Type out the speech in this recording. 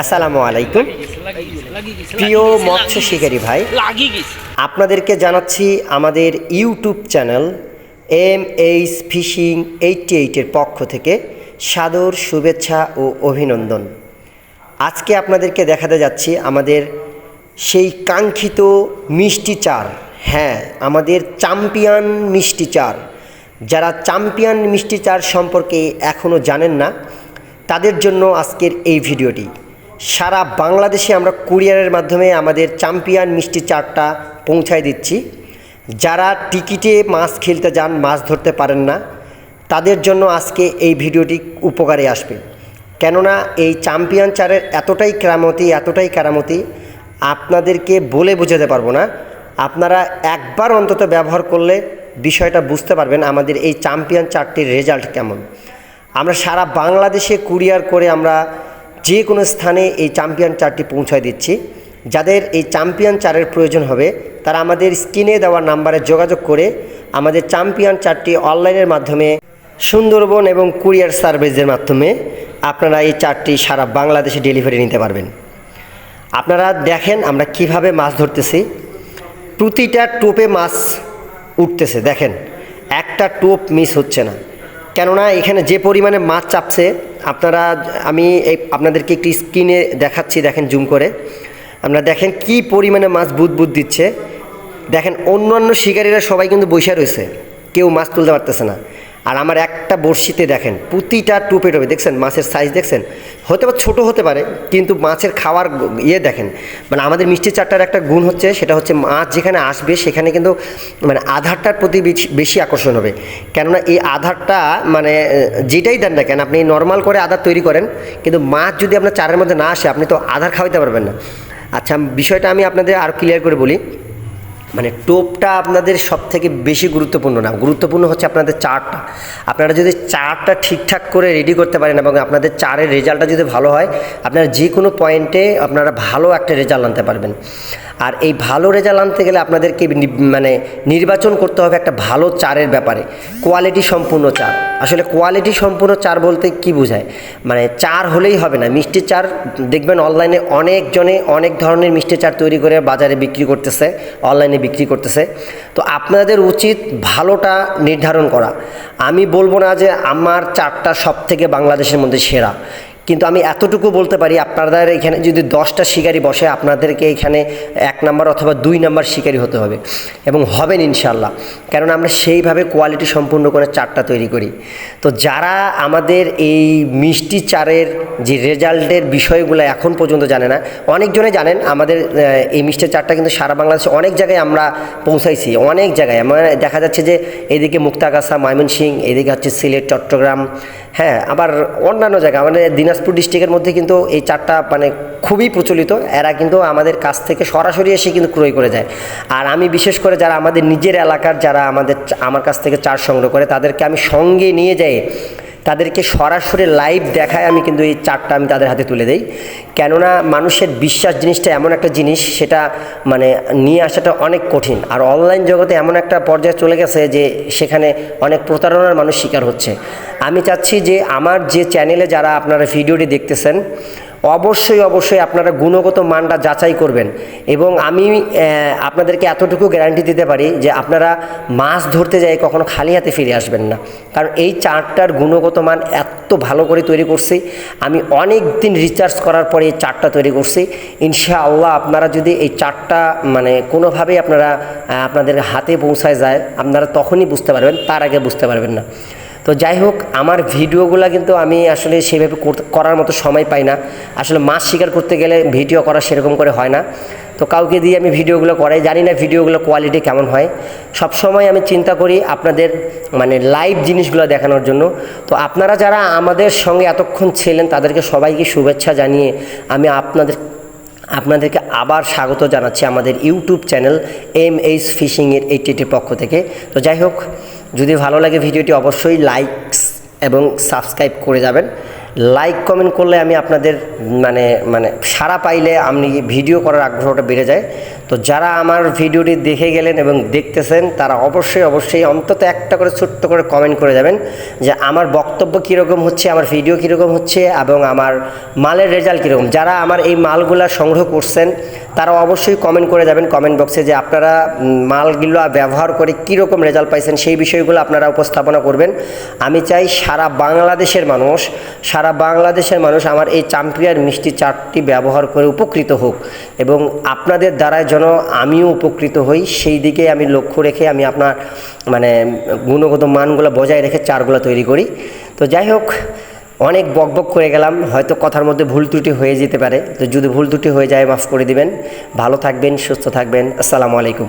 আসসালামু আলাইকুম। প্রিয় মৎস্য শিকারী ভাই, আপনাদেরকে জানাচ্ছি আমাদের YouTube channel M H fishing eighty এইটের পক্ষ থেকে সাদর শুভেচ্ছা ও অভিনন্দন। আজকে আপনাদেরকে দেখাতে যাচ্ছি আমাদের সেই কাঙ্ক্ষিত মিষ্টি চার। হ্যাঁ আমাদের চ্যাম্পিয়ন মিষ্টি চার। যারা চ্যাম্পিয়ন মিষ্টি চার সম্পর্কে এখনও জানেন না তাদের জন্য আজকের এই ভিডিওটি। সারা বাংলাদেশে আমরা কুরিয়ারের মাধ্যমে আমাদের চ্যাম্পিয়ন মিষ্টি চারটা পৌঁছায় দিচ্ছি। যারা টিকিটে মাছ খেলতে যান, মাছ ধরতে পারেন না, তাদের জন্য আজকে এই ভিডিওটি উপকারে আসবে। কেননা এই চ্যাম্পিয়ন চারের এতটাই কেরামতি এতটাই কেরামতি, আপনাদেরকে বলে বোঝাতে পারব না। আপনারা একবার অন্তত ব্যবহার করলে বিষয়টা বুঝতে পারবেন আমাদের এই চ্যাম্পিয়ন চারটির রেজাল্ট কেমন। আমরা সারা বাংলাদেশে কুরিয়ার করে আমরা যে কোনো স্থানে এই চ্যাম্পিয়ন চারটি পৌঁছায় দিচ্ছি। যাদের এই চ্যাম্পিয়ন চারের প্রয়োজন হবে, তারা আমাদের স্ক্রিনে দেওয়া নাম্বারে যোগাযোগ করে আমাদের চ্যাম্পিয়ন চারটি অনলাইনের মাধ্যমে সুন্দরবন এবং কুরিয়ার সার্ভিসের মাধ্যমে আপনারা এই চারটি সারা বাংলাদেশে ডেলিভারি নিতে পারবেন। আপনারা দেখেন আমরা কীভাবে মাছ ধরতেছি। প্রতিটা টোপে মাছ উঠতেছে, দেখেন। একটা টোপ মিস হচ্ছে না। কেননা এখানে যে পরিমাণে মাছ চাপছে, আপনারা, আমি এই, আপনাদেরকে একটি স্ক্রিনে দেখাচ্ছি, দেখেন জুম করে। আমরা দেখেন কি পরিমাণে মাছ বুদবুদ দিচ্ছে। দেখেন অন্যান্য শিকারীরা সবাই কিন্তু বসে রয়েছে। কেউ মাছ তুলতে পারতেছে না। আর আমার একটা বড়শিতে দেখেন, প্রতিটা টুপে টুপে, দেখছেন, মাছের সাইজ দেখছেন, হতে পারে ছোটো হতে পারে, কিন্তু মাছের খাওয়ার ইয়ে দেখেন মানে আমাদের মিষ্টি চারটার একটা গুণ হচ্ছে, সেটা হচ্ছে মাছ যেখানে আসবে, সেখানে কিন্তু মানে আধারটার প্রতি বেশি- আকর্ষণ হবে। কেননা এই আধারটা মানে যেটাই দেন না কেন, আপনি নর্মাল করে আধার তৈরি করেন, কিন্তু মাছ যদি আপনার চারের মধ্যে না আসে, আপনি তো আধার খাওয়াইতে পারবেন না। আচ্ছা বিষয়টা আমি আপনাদের আরও ক্লিয়ার করে বলি। মানে টোপটা আপনাদের সব থেকে বেশি গুরুত্বপূর্ণ না। গুরুত্বপূর্ণ হচ্ছে আপনাদের চারটা আপনারা যদি চারটা ঠিকঠাক করে রেডি করতে পারেন এবং আপনাদের চারের রেজাল্টটা যদি ভালো হয়, আপনারা যে কোনো পয়েন্টে আপনারা ভালো একটা রেজাল্ট আনতে পারবেন। আর এই ভালো রেজাল্ট আনতে গেলে আপনাদেরকে মানে নির্বাচন করতে হবে একটা ভালো চারের ব্যাপারে। কোয়ালিটি সম্পূর্ণ চার। আসলে কোয়ালিটি সম্পূর্ণ চার বলতে কি বোঝায়? মানে চার হলেই হবে না। মিষ্টি চার, দেখবেন অনলাইনে অনেকজনে অনেক ধরনের মিষ্টি চার তৈরি করে বাজারে বিক্রি করতেছে অনলাইনে বিক্রি করতেছে। তো আপনাদের উচিত ভালোটা নির্ধারণ করা। আমি বলব না যে আমার চারটা সব থেকে বাংলাদেশের মধ্যে সেরা। কিন্তু আমি এতটুকু বলতে পারি, আপনাদের এখানে যদি দশটা শিকারি বসে, আপনাদেরকে এখানে এক নাম্বার অথবা দুই নাম্বার শিকারি হতে হবে এবং হবেন ইনশাল্লাহ কারণ আমরা সেইভাবে কোয়ালিটি সম্পূর্ণ করে চারটা তৈরি করি। তো যারা আমাদের এই মিষ্টি চারের যে রেজাল্টের বিষয়গুলো এখন পর্যন্ত জানে না, অনেকজনে জানেন আমাদের এই মিষ্টি চারটা কিন্তু সারা বাংলাদেশে অনেক জায়গায় আমরা পৌঁছাইছি, অনেক জায়গায়। মানে দেখা যাচ্ছে যে এদিকে মুক্তাগাছা ময়মনসিং এদিকে হচ্ছে সিলেট, চট্টগ্রাম হ্যাঁ আবার অন্যান্য জায়গা মানে দিনাজপুর ডিস্ট্রিক্টের মধ্যে কিন্তু এই চারটা মানে খুবই প্রচলিত। এরা কিন্তু আমাদের কাছ থেকে সরাসরি এসে কিন্তু ক্রয় করে যায় আর আমি বিশেষ করে যারা আমাদের নিজের এলাকার, যারা আমাদের আমার কাছ থেকে চার সংগ্রহ করে, তাদেরকে আমি সঙ্গে নিয়ে যাই। তাদেরকে সরাসরি লাইভ দেখায় আমি কিন্তু এই চারটা আমি তাদের হাতে তুলে দেই। কেননা মানুষের বিশ্বাস জিনিসটা এমন একটা জিনিস, সেটা মানে নিয়ে আসাটা অনেক কঠিন। আর অনলাইন জগতে এমন একটা পর্যায়ে চলে গেছে যে সেখানে অনেক প্রতারণার মানুষ শিকার হচ্ছে। আমি চাচ্ছি যে আমার যে চ্যানেলে যারা আপনারা ভিডিওটি দেখতেছেন অবশ্যই অবশ্যই আপনারা গুণগত মানটা যাচাই করবেন এবং আমি আপনাদেরকে এতটুকু গ্যারান্টি দিতে পারি যে আপনারা মাছ ধরতে যাই কখনো খালি হাতে ফিরে আসবেন না। কারণ এই চারটার গুণগত মান এত ভালো করে তৈরি করছি। আমি অনেক দিন রিচার্জ করার পরে এই চারটা তৈরি করছি। ইনশাআল্লাহ আপনারা যদি এই চারটা মানে কোনোভাবেই আপনারা আপনাদের হাতে পৌঁছায় যায়, আপনারা তখনই বুঝতে পারবেন, তার আগে বুঝতে পারবেন না। তো যাই হোক, আমার ভিডিওগুলো কিন্তু আমি আসলে সেভাবে করার মতো সময় পাই না। আসলে মাছ শিকার করতে গেলে ভিডিও করা সেরকম করে হয় না। তো কাউকে দিয়ে আমি ভিডিওগুলো করাই, জানি না ভিডিওগুলো কোয়ালিটি কেমন হয়। সব সময় আমি চিন্তা করি আপনাদের মানে লাইভ জিনিসগুলো দেখানোর জন্য। তো আপনারা যারা আমাদের সঙ্গে এতক্ষণ ছিলেন, তাদেরকে সবাইকে শুভেচ্ছা জানিয়ে আমি আপনাদের, আপনাদেরকে আবার স্বাগত জানাচ্ছি আমাদের ইউটিউব চ্যানেল এম এইচ ফিশিংয়ের এইটিটির পক্ষ থেকে। তো যাই হোক যদি ভালো লাগে ভিডিওটি অবশ্যই লাইকস এবং সাবস্ক্রাইব করে যাবেন। লাইক কমেন্ট করলে আমি আপনাদের মানে মানে সারা পাইলে আপনি ভিডিও করার আগ্রহটা বেড়ে যায়। তো যারা আমার ভিডিওটি দেখে গেলেন এবং দেখতেছেন, তারা অবশ্যই অবশ্যই অন্তত একটা করে ছোট্ট করে কমেন্ট করে যাবেন যে আমার বক্তব্য কীরকম হচ্ছে, আমার ভিডিও কীরকম হচ্ছে এবং আমার মালের রেজাল্ট কীরকম। যারা আমার এই মালগুলা সংগ্রহ করছেন, তারা অবশ্যই কমেন্ট করে যাবেন কমেন্ট বক্সে যে আপনারা মালগুলো ব্যবহার করে কীরকম রেজাল্ট পাইছেন, সেই বিষয়গুলো আপনারা উপস্থাপনা করবেন। আমি চাই সারা বাংলাদেশের মানুষ সারা বাংলাদেশের মানুষ আমার এই চাম্পিয়ার মিষ্টি চাটটি ব্যবহার করে উপকৃত হোক এবং আপনাদের দ্বারা যেন আমিও উপকৃত হই, সেই দিকে আমি লক্ষ্য রেখে আমি আপনার মানে গুণগত মানগুলো বজায় রেখে চারগুলো তৈরি করি। তো যাই হোক, অনেক বকবক করে গেলাম, হয়তো কথার মধ্যে ভুল ত্রুটি হয়ে যেতে পারে। তো যদি ভুল ত্রুটি হয়ে যায়, মাফ করে দিবেন। ভালো থাকবেন, সুস্থ থাকবেন। আসসালামু আলাইকুম।